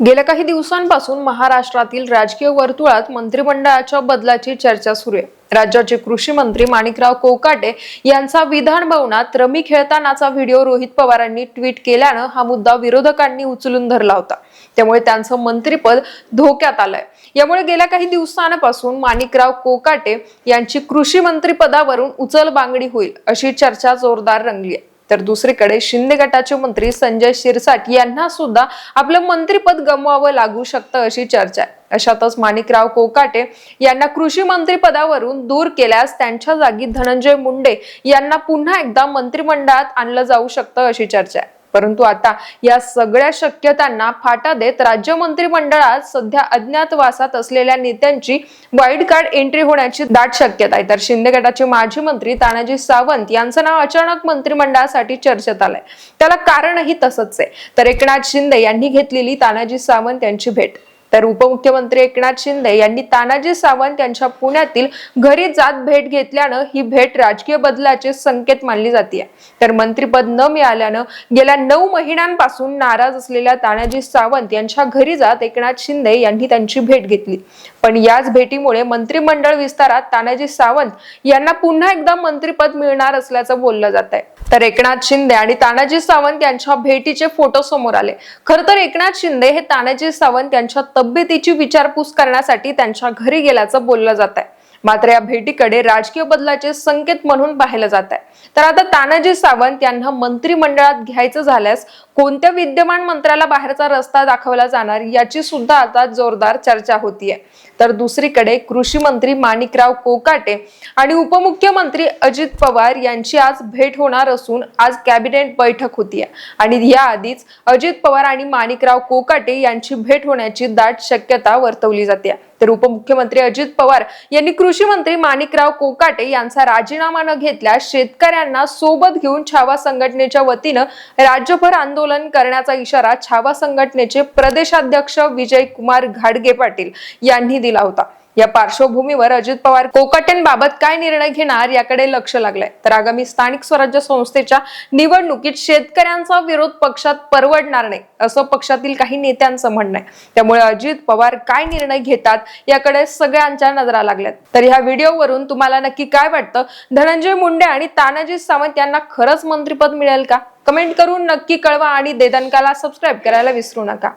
गेल्या काही दिवसांपासून महाराष्ट्रातील राजकीय वर्तुळात मंत्रिमंडळाच्या बदलाची चर्चा सुरू आहे. राज्याचे कृषी मंत्री माणिकराव कोकाटे यांचा विधान भवनात रमी खेळतानाचा व्हिडिओ रोहित पवारांनी ट्विट केल्यानं हा मुद्दा विरोधकांनी उचलून धरला होता. त्यामुळे त्यांचं मंत्रिपद धोक्यात आलंय. यामुळे गेल्या काही दिवसांपासून माणिकराव कोकाटे यांची कृषी मंत्री उचल बांगडी होईल अशी चर्चा जोरदार रंगली आहे. तर दुसरीकडे शिंदे गटाचे मंत्री संजय शिरसाट यांना सुद्धा आपलं मंत्रीपद गमवावं लागू शकतं अशी चर्चा आहे. अशातच माणिकराव कोकाटे यांना कृषी मंत्रीपदावरून दूर केल्यास त्यांच्या जागी धनंजय मुंडे यांना पुन्हा एकदा मंत्रिमंडळात आणलं जाऊ शकतं अशी चर्चा आहे. परंतु आता या सगळ्या शक्यतांना फाटा देत राज्य मंत्रिमंडळात सध्या अज्ञातवासात असलेल्या नेत्यांची वाईल्ड कार्ड एंट्री होण्याची दाट शक्यता आहे. तर शिंदे गटाचे माजी मंत्री तानाजी सावंत यांचं नाव अचानक मंत्रिमंडळासाठी चर्चेत आलंय. त्याला कारणही तसंच आहे. तर एकनाथ शिंदे यांनी घेतलेली तानाजी सावंत यांची भेट. तर उपमुख्यमंत्री एकनाथ शिंदे यांनी तानाजी सावंत यांच्या पुण्यातील घरी जात भेट घेतल्यानं ही भेट राजकीय बदलाचे संकेत मानली जाते तर मंत्रीपद न मिळाल्यानं गेल्या नऊ महिन्यांपासून नाराज असलेल्या तानाजी सावंत यांच्या घरी जात एकनाथ शिंदे यांनी त्यांची भेट घेतली. पण याच भेटीमुळे मंत्रिमंडळ विस्तारात तानाजी सावंत यांना पुन्हा एकदा मंत्रीपद मिळणार असल्याचं बोललं जात आहे तर एकनाथ शिंदे आणि तानाजी सावंत यांच्या भेटीचे फोटो समोर आले. खर तर एकनाथ शिंदे हे तानाजी सावंत यांच्या तब्येतीची विचारपूस करण्यासाठी त्यांच्या घरी गेल्याचं बोललं जात आहे मात्र या भेटीकडे राजकीय बदलाचे संकेत म्हणून पाहिलं जात आहे. तर आता तानाजी सावंत यांना मंत्रिमंडळात घ्यायचं झाल्यास कोणत्या विद्यमान मंत्र्याला बाहेरचा रस्ता दाखवला जाणार याची सुद्धा आता जोरदार चर्चा होतीये. तर दुसरीकडे कृषी मंत्री माणिकराव कोकाटे आणि उपमुख्यमंत्री अजित पवार यांची आज भेट होणार असून आज कॅबिनेट बैठक होतीये. आणि याआधीच अजित पवार आणि माणिकराव कोकाटे यांची भेट होण्याची दाट शक्यता वर्तवली जाते तर उपमुख्यमंत्री अजित पवार यांनी कृषी मंत्री माणिकराव कोकाटे यांचा राजीनामा न घेतल्यास शेतकऱ्यांना सोबत घेऊन छावा संघटनेच्या वतीनं राज्यभर आंदोलन करण्याचा इशारा छावा संघटनेचे प्रदेशाध्यक्ष विजय कुमार घाडगे पाटील यांनी दिला होता. या पार्श्वभूमीवर अजित पवार कोकाटेंबाबत काय निर्णय घेणार याकडे लक्ष लागलंय. तर आगामी स्थानिक स्वराज्य संस्थेच्या निवडणुकीत शेतकऱ्यांचा विरोध पक्षात परवडणार नाही असं पक्षातील काही नेत्यांचं म्हणणं आहे. त्यामुळे अजित पवार काय निर्णय घेतात याकडे सगळ्यांच्या नजरा लागल्यात. तर ह्या व्हिडिओवरून तुम्हाला नक्की काय वाटतं? धनंजय मुंडे आणि तानाजी सावंत यांना खरंच मंत्रिपद मिळेल का? कमेंट करून नक्की कळवा आणि देदनकाला सबस्क्राईब करायला विसरू नका.